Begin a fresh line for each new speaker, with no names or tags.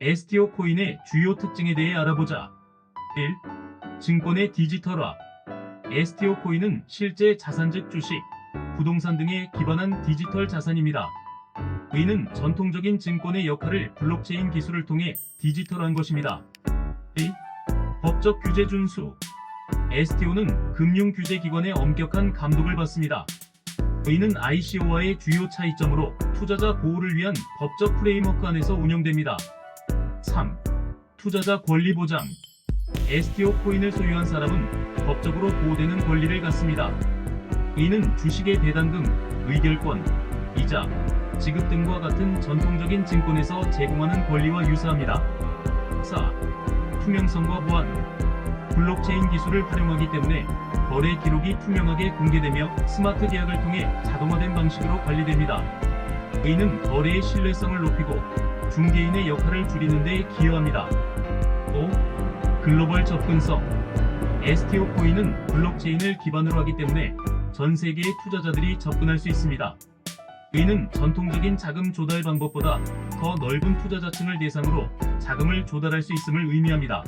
STO 코인의 주요 특징에 대해 알아보자. 1. 증권의 디지털화. STO 코인은 실제 자산 즉 주식, 부동산 등에 기반한 디지털 자산입니다. 이는 전통적인 증권의 역할을 블록체인 기술을 통해 디지털한 것입니다. 2. 법적 규제 준수. STO는 금융규제기관의 엄격한 감독을 받습니다. 이는 ICO와의 주요 차이점으로 투자자 보호를 위한 법적 프레임워크 안에서 운영됩니다. 3. 투자자 권리 보장. STO 코인을 소유한 사람은 법적으로 보호되는 권리를 갖습니다. 이는 주식의 배당 금, 의결권, 이자, 지급 등과 같은 전통적인 증권에서 제공하는 권리와 유사합니다. 4. 투명성과 보안. 블록체인 기술을 활용하기 때문에 거래 기록이 투명하게 공개되며 스마트 계약을 통해 자동화된 방식으로 관리됩니다. 이는 거래의 신뢰성을 높이고 중개인의 역할을 줄이는 데 기여합니다. 5. 글로벌 접근성. STO 코인은 블록체인을 기반으로 하기 때문에 전 세계의 투자자들이 접근할 수 있습니다. 이는 전통적인 자금 조달 방법보다 더 넓은 투자자층을 대상으로 자금을 조달할 수 있음을 의미합니다.